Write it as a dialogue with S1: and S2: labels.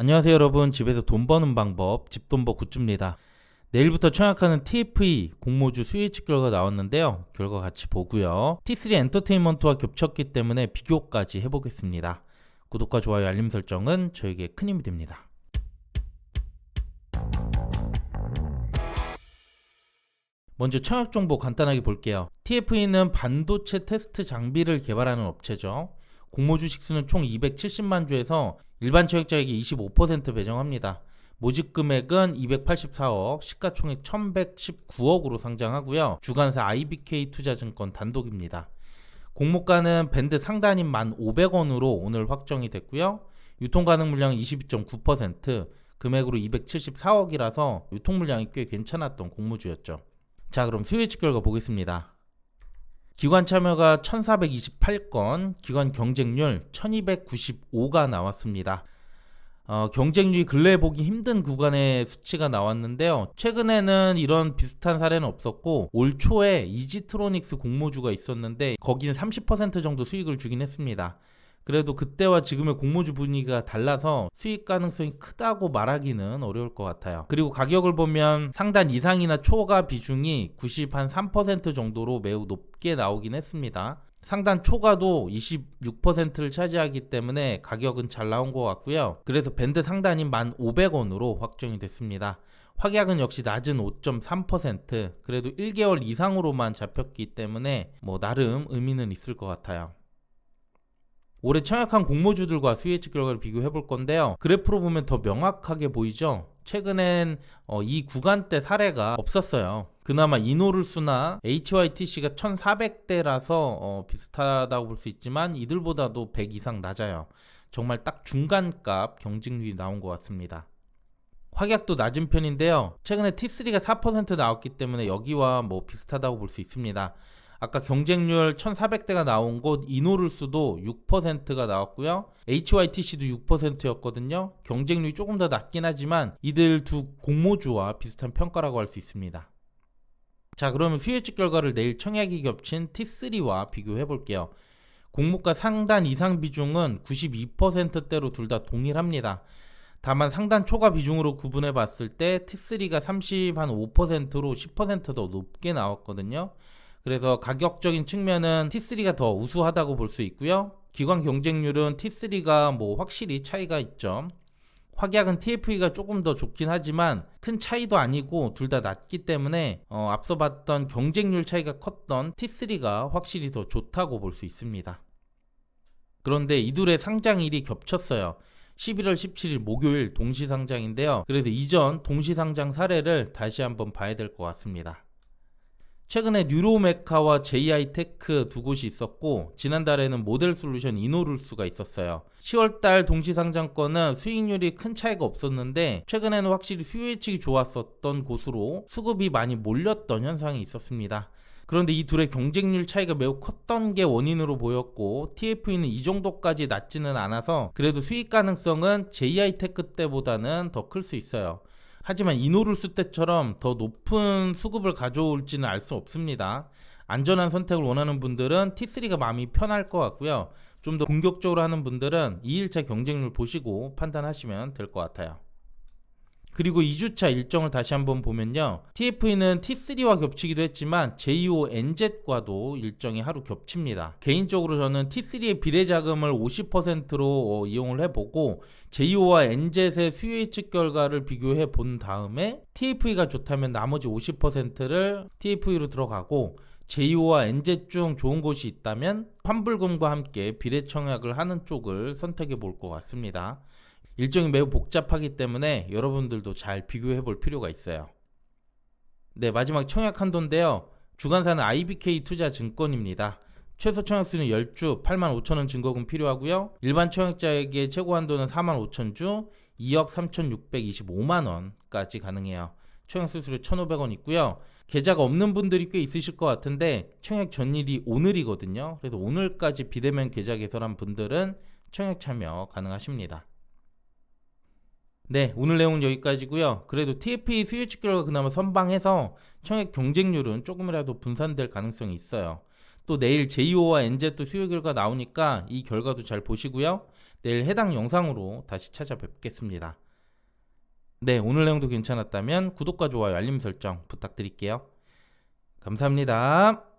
S1: 안녕하세요 여러분. 집에서 돈 버는 방법 집돈버 굿즈입니다. 내일부터 청약하는 TFE 공모주 수혜측 결과 나왔는데요. 결과 같이 보고요. T3 엔터테인먼트와 겹쳤기 때문에 비교까지 해보겠습니다. 구독과 좋아요 알림 설정은 저에게 큰 힘이 됩니다. 먼저 청약 정보 간단하게 볼게요. TFE는 반도체 테스트 장비를 개발하는 업체죠 공모 주식 수는 총 270만 주에서 일반 청약자에게 25% 배정합니다. 모집 금액은 284억, 시가총액 1119억으로 상장하고요. 주관사 IBK 투자증권 단독입니다. 공모가는 밴드 상단인 1,500원으로 오늘 확정이 됐고요. 유통 가능 물량은 22.9%, 금액으로 274억이라서 유통 물량이 꽤 괜찮았던 공모주였죠. 자, 그럼 수요예측 결과 보겠습니다. 기관 참여가 1428건, 기관 경쟁률 1295가 나왔습니다. 어, 경쟁률이 근래에 보기 힘든 구간의 수치가 나왔는데요. 최근에는 이런 비슷한 사례는 없었고 올 초에 이지트로닉스 공모주가 있었는데 거기는 30% 정도 수익을 주긴 했습니다. 그래도 그때와 지금의 공모주 분위기가 달라서 수익 가능성이 크다고 말하기는 어려울 것 같아요. 그리고 가격을 보면 상단 이상이나 초과 비중이 93% 정도로 매우 높게 나오긴 했습니다. 상단 초과도 26%를 차지하기 때문에 가격은 잘 나온 것 같고요. 그래서 밴드 상단이 1,500원으로 확정이 됐습니다. 확약은 역시 낮은 5.3% 그래도 1개월 이상으로만 잡혔기 때문에 뭐 나름 의미는 있을 것 같아요. 올해 청약한 공모주들과 수혜측 결과를 비교해 볼 건데요. 그래프로 보면 더 명확하게 보이죠? 최근엔 어, 이 구간대 사례가 없었어요. 그나마 이노룰스나 HYTC가 1400대라서 어, 비슷하다고 볼 수 있지만 이들보다도 100 이상 낮아요. 정말 딱 중간값 경쟁률이 나온 것 같습니다. 확약도 낮은 편인데요. 최근에 T3가 4% 나왔기 때문에 여기와 뭐 비슷하다고 볼 수 있습니다. 아까 경쟁률 1400대가 나온 곳 이노룰스도 6%가 나왔고요. HYTC도 6%였거든요. 경쟁률이 조금 더 낮긴 하지만 이들 두 공모주와 비슷한 평가라고 할 수 있습니다. 자, 그러면 수혜측 결과를 내일 청약이 겹친 T3와 비교해 볼게요. 공모가 상단 이상 비중은 92%대로 둘 다 동일합니다. 다만 상단 초과 비중으로 구분해 봤을 때 T3가 30 한 5%로 10%더 높게 나왔거든요. 그래서 가격적인 측면은 T3가 더 우수하다고 볼 수 있고요. 기관 경쟁률은 T3가 뭐 확실히 차이가 있죠. 확약은 TFE가 조금 더 좋긴 하지만 큰 차이도 아니고 둘 다 낮기 때문에 어, 앞서 봤던 경쟁률 차이가 컸던 T3가 확실히 더 좋다고 볼 수 있습니다. 그런데 이 둘의 상장일이 겹쳤어요. 11월 17일 목요일 동시 상장인데요. 그래서 이전 동시 상장 사례를 다시 한번 봐야 될 것 같습니다. 최근에 뉴로메카와 JI테크 두 곳이 있었고 지난달에는 모델 솔루션 이노룰스가 있었어요. 10월달 동시 상장권은 수익률이 큰 차이가 없었는데 최근에는 확실히 수요 예측이 좋았었던 곳으로 수급이 많이 몰렸던 현상이 있었습니다. 그런데 이 둘의 경쟁률 차이가 매우 컸던 게 원인으로 보였고 TFE는 이 정도까지 낮지는 않아서 그래도 수익 가능성은 JI테크 때보다는 더 클 수 있어요. 하지만 이노룰스 때처럼 더 높은 수급을 가져올지는 알 수 없습니다. 안전한 선택을 원하는 분들은 T3가 마음이 편할 것 같고요. 좀 더 공격적으로 하는 분들은 2일차 경쟁률 보시고 판단하시면 될 것 같아요. 그리고 2주차 일정을 다시 한번 보면요. TFE는 T3와 겹치기도 했지만 JO-NZ과도 일정이 하루 겹칩니다. 개인적으로 저는 T3의 비례 자금을 50%로 어, 이용을 해보고 JO와 NZ의 수요 예측 결과를 비교해 본 다음에 TFE가 좋다면 나머지 50%를 TFE로 들어가고 JO와 NZ 중 좋은 곳이 있다면 환불금과 함께 비례 청약을 하는 쪽을 선택해 볼 것 같습니다. 일정이 매우 복잡하기 때문에 여러분들도 잘 비교해 볼 필요가 있어요. 네, 마지막 청약 한도인데요. 주관사는 IBK 투자 증권입니다. 최소 청약수는 10주 8만 5천 원 증거금 필요하고요. 일반 청약자에게 최고 한도는 4만 5천 주 2억 3,625만 원까지 가능해요. 청약 수수료 1,500원 있고요. 계좌가 없는 분들이 꽤 있으실 것 같은데 청약 전일이 오늘이거든요. 그래서 오늘까지 비대면 계좌 개설한 분들은 청약 참여 가능하십니다. 네, 오늘 내용은 여기까지고요. 그래도 TFE 수요 측결과 그나마 선방해서 청약 경쟁률은 조금이라도 분산될 가능성이 있어요. 또 내일 JO와 NZ도 수요 결과 나오니까 이 결과도 잘 보시고요. 내일 해당 영상으로 다시 찾아뵙겠습니다. 네, 오늘 내용도 괜찮았다면 구독과 좋아요, 알림 설정 부탁드릴게요. 감사합니다.